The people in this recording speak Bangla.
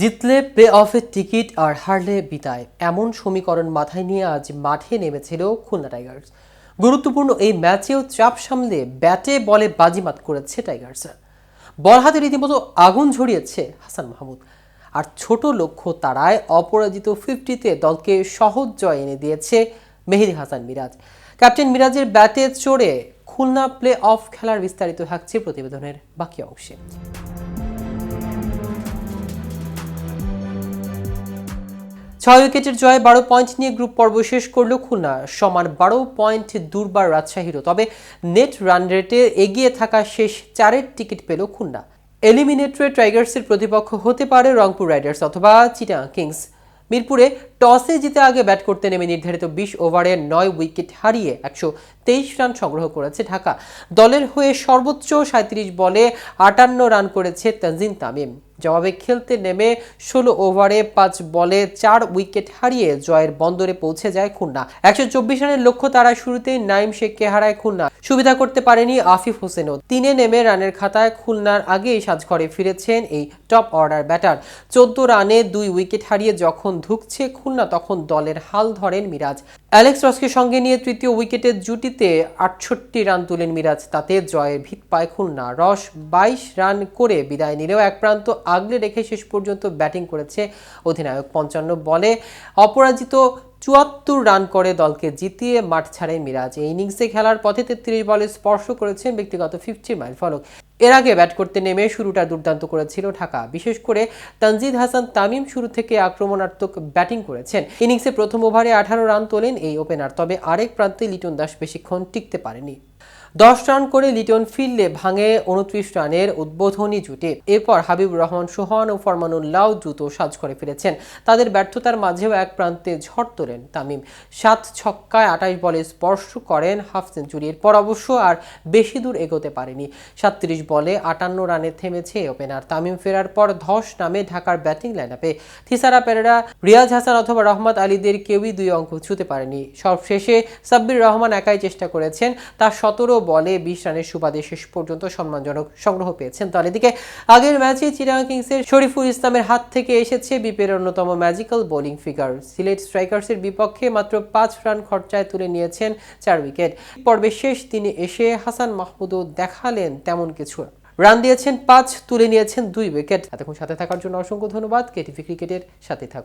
জিতলে প্লে অফের টিকিট আর হারলে বিদায়। এমন সমীকরণ মাথায় নিয়ে আজ মাঠে নেমেছিল খুলনা টাইগার্স। গুরুত্বপূর্ণ এই ম্যাচেও চাপ সামলে ব্যাটে বলে বাজিমাত করেছে টাইগার্সরা বল হাতে রীতিমতো আগুন ঝরিয়েছে হাসান মাহমুদ। আর ছোট লক্ষ্য তারায় অপরাজিত ফিফটিতে দলকে সহজ জয় এনে দিয়েছে মেহেদি হাসান মিরাজ। ক্যাপ্টেন মিরাজের ব্যাটে চড়ে খুলনা প্লে অফ খেলার বিস্তারিত থাকছে প্রতিবেদনের বাকি অংশে। ছয় উইকেটের জয়ে বারো পয়েন্ট নিয়ে গ্রুপ পর্ব শেষ করল খুলনা। সমান বারো পয়েন্ট দুর্বার রাজশাহীরও। তবে নেট রান রেটে এগিয়ে থাকা শেষ চারের টিকিট পেল খুলনা। এলিমিনেটরে টাইগার্সের প্রতিপক্ষ হতে পারে রংপুর রাইডার্স অথবা চিটা কিংস। মিরপুরে টসে জিতে আগে ব্যাট করতে নেমে নির্ধারিত বিশ ওভারে নয় উইকেট হারিয়ে একশো তেইশ রান সংগ্রহ করেছে ঢাকা। দলের হয়ে সর্বোচ্চ সাঁত্রিশ বলে আটান্ন রান করেছে তানজিন তামিম। জবাবে খেলতে নেমে ষোলো ওভারে পাঁচ বলে চার উইকেট হারিয়ে জয়ের বন্দরে পৌঁছে যায় খুলনা। একশো চব্বিশ রানের লক্ষ্য তারা শুরুতেই নাইম শেখকে হারায় খুলনা। সুবিধা করতে পারেনি আফিফ হোসেনও। তিনে নেমে রানের খাতায় খুলনার আগেই সাজঘরে ফিরেছেন এই টপ অর্ডার ব্যাটার। চোদ্দ রানে দুই উইকেট হারিয়ে যখন ধুকছে খুলনা তখন দলের হাল ধরেন মিরাজ। অ্যালেক্স রসকে সঙ্গে নিয়ে তৃতীয় উইকেটের জুটিতে আটষট্টি রান তুলেন মিরাজ, তাতে জয়ের ভিত পায় খুলনা। রস বাইশ রান করে বিদায় নিলেও এক প্রান্ত আগলে রেখে শেষ পর্যন্ত ব্যাটিং করেছে অধিনায়ক। পঞ্চান্ন বলে অপরাজিত চুয়াত্তর রান করে দলকে জিতিয়ে মাঠ ছাড়ে মিরাজ। এই ইনিংসে খেলার পথে তেত্রিশ বলে স্পর্শ করেছেন ব্যক্তিগত ফিফটি মাইল ফলক। এর আগে ব্যাট করতে নেমে শুরুটা দুর্দান্ত করেছিল ঢাকা। বিশেষ করে তানজিদ হাসান তামিম শুরু থেকে আক্রমণাত্মক ব্যাটিং করেছেন। ইনিংসে প্রথম ওভারে আঠারো রান তোলেন এই ওপেনার, তবে আরেক প্রান্তে লিটন দাস বেশিক্ষণ টিকতে পারেনি। দশ রান করে লিটন ফিরলে ভাঙে উনত্রিশ রানের উদ্বোধনী জুটে। এরপর হাবিবুর রহমান, সোহান ও ফরমানুল্লাহ দ্রুত সাজ করে ফিরেছেন। তাদের ব্যর্থতার মাঝেও এক প্রান্তে ঝড় তোলেন তামিম। সাত ছক্কায় আঠাশ বলে স্পর্শ করেন হাফ সেঞ্চুরি। এরপর অবশ্য আর বেশি দূর এগোতে পারেনি। সাতত্রিশ বলে আটান্ন রানে থেমেছে ওপেনার। তামিম ফেরার পর ধস নামে ঢাকার ব্যাটিং লাইন আপে থিসারা পেরেরা, রিয়াজ হাসান অথবা রহমত আলীদের কেউই দুই অঙ্ক ছুতে পারেনি। সবশেষে সাব্বির রহমান একাই চেষ্টা করেছেন তার সতেরো বলে বিশ রানের সুবাদে শেষ পর্যন্ত সম্মানজনক সংগ্রহ পেয়েছেন। দল এদিকে আগের ম্যাচে চিরাং কিংসের শরীফুল ইসলামের হাত থেকে এসেছে বিপের অন্যতম ম্যাজিক্যাল বোলিং ফিগার সিলেট স্ট্রাইকার্সের বিপক্ষে মাত্র পাঁচ রান খরচায় তুলে নিয়েছেন চার উইকেট পর্বের শেষ তিনি এসে হাসান মাহমুদও দেখালেন তেমন কিছু রান দিয়েছেন পাঁচ, তুলে নিয়েছেন দুই উইকেট এতক্ষণ সাথে থাকার জন্য অসংখ্য ধন্যবাদ। কেটিভি ক্রিকেটের সাথে থাকুন।